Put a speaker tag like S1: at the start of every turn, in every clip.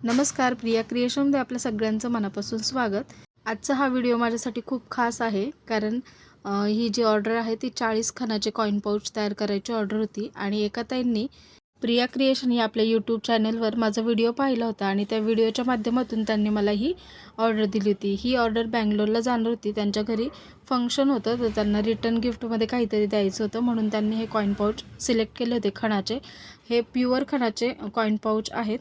S1: नमस्कार प्रिया क्रिएशनमध्ये आपल्या सगळ्यांचं मनापासून स्वागत. आजचा हा व्हिडिओ माझ्यासाठी खूप खास आहे कारण ही जी ऑर्डर आहे ती चाळीस खणाचे कॉईन पाऊच तयार करायची ऑर्डर होती आणि एका ताईंनी प्रिया क्रिएशन या आपल्या यूट्यूब चॅनलवर माझा व्हिडिओ पाहिला होता आणि त्या व्हिडिओच्या माध्यमातून त्यांनी मला ही ऑर्डर दिली होती. ही ऑर्डर बँगलोरला जाणार होती त्यांच्या घरी फंक्शन होतं तर त्यांना रिटर्न गिफ्टमध्ये काहीतरी द्यायचं होतं म्हणून त्यांनी हे कॉईन पाऊच सिलेक्ट केले होते खणाचे हे प्युअर खणाचे कॉईन पाऊच आहेत.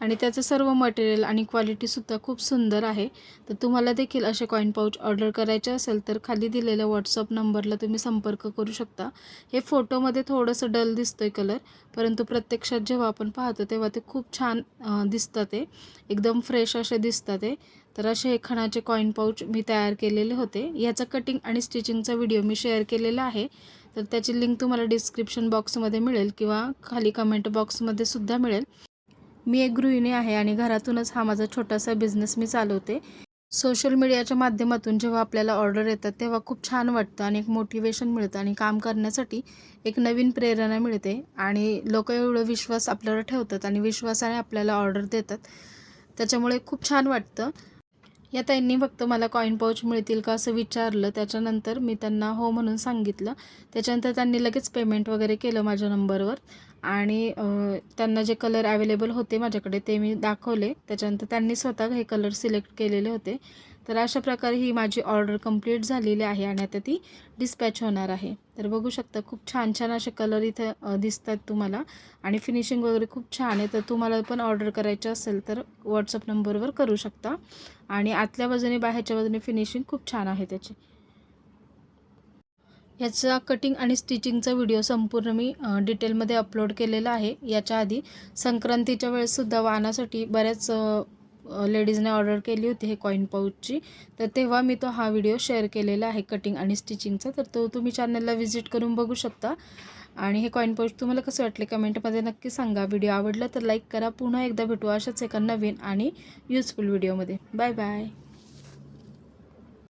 S1: आणि त्याचं सर्व मटेरियल आणि क्वालिटीसुद्धा खूप सुंदर आहे. तर तुम्हाला देखील असे कॉईन पाऊच ऑर्डर करायचे असेल तर खाली दिलेल्या व्हॉट्सअप नंबरला तुम्ही संपर्क करू शकता. हे फोटोमध्ये थोडंसं डल दिसतो आहे कलर परंतु प्रत्यक्षात जेव्हा आपण पाहतो तेव्हा ते खूप छान दिसतात ते एकदम फ्रेश असे दिसतात ते तर असे हे खणाचे कॉईन पाऊच मी तयार केलेले होते. याचं कटिंग आणि स्टिचिंगचा व्हिडिओ मी शेअर केलेला आहे. तर त्याची लिंक तुम्हाला डिस्क्रिप्शन बॉक्समध्ये मिळेल किंवा खाली कमेंट बॉक्समध्ये सुद्धा मिळेल. मी एक गृहिणी आहे आणि घरातूनच हा माझा छोटासा बिझनेस मी चालवते. सोशल मीडियाच्या माध्यमातून जेव्हा आपल्याला ऑर्डर येतात तेव्हा खूप छान वाटतं आणि एक मोटिवेशन मिळतं आणि काम करण्यासाठी एक नवीन प्रेरणा मिळते. आणि लोक एवढं विश्वास आपल्यावर ठेवतात आणि विश्वासाने आपल्याला ऑर्डर देतात. त्याच्यामुळे खूप छान वाटतं. या ताईंनी फक्त मला कॉईन पाऊच मिळतील का असं विचारलं. त्याच्यानंतर मी त्यांना हो म्हणून सांगितलं. त्याच्यानंतर त्यांनी लगेच पेमेंट वगैरे केलं माझ्या नंबरवर आणि त्यांना जे कलर अवेलेबल होते माझ्याकडे ते मी दाखवले. त्याच्यानंतर त्यांनी स्वतः हे कलर सिलेक्ट केलेले होते. तर अशा प्रकारे ही माझी ऑर्डर कंप्लीट झालेली आहे आणि आता ती डिस्पॅच होणार आहे. तर बघू शकता खूप छान छान असे कलर इथं दिसतात तुम्हाला. आणि फिनिशिंग वगैरे खूप छान आहे. तर तुम्हाला पण ऑर्डर करायचं असेल तर व्हॉट्सअप नंबरवर करू शकता. आणि आतल्या बाजूने बाहेरच्या बाजूने फिनिशिंग खूप छान आहे त्याची. याचा कटिंग आणि स्टिचिंगचा व्हिडिओ संपूर्ण मी डिटेलमध्ये अपलोड केलेला आहे. याच्या आधी संक्रांतीच्या वेळेससुद्धा वाहनासाठी बऱ्याच लेडीजने ऑर्डर केली होती हे कॉईन पाऊचची तर तेव्हा मी तो हा व्हिडिओ शेअर केलेला आहे कटिंग आणि स्टिचिंगचा तर तो तुम्ही चॅनलला व्हिजिट करून बघू शकता. आणि हे कॉईन पाऊच तुम्हाला कसं वाटले कमेंटमध्ये नक्की सांगा. व्हिडिओ आवडला तर लाईक करा. पुन्हा एकदा भेटू अशाच एका नवीन आणि युजफुल व्हिडिओमध्ये बाय बाय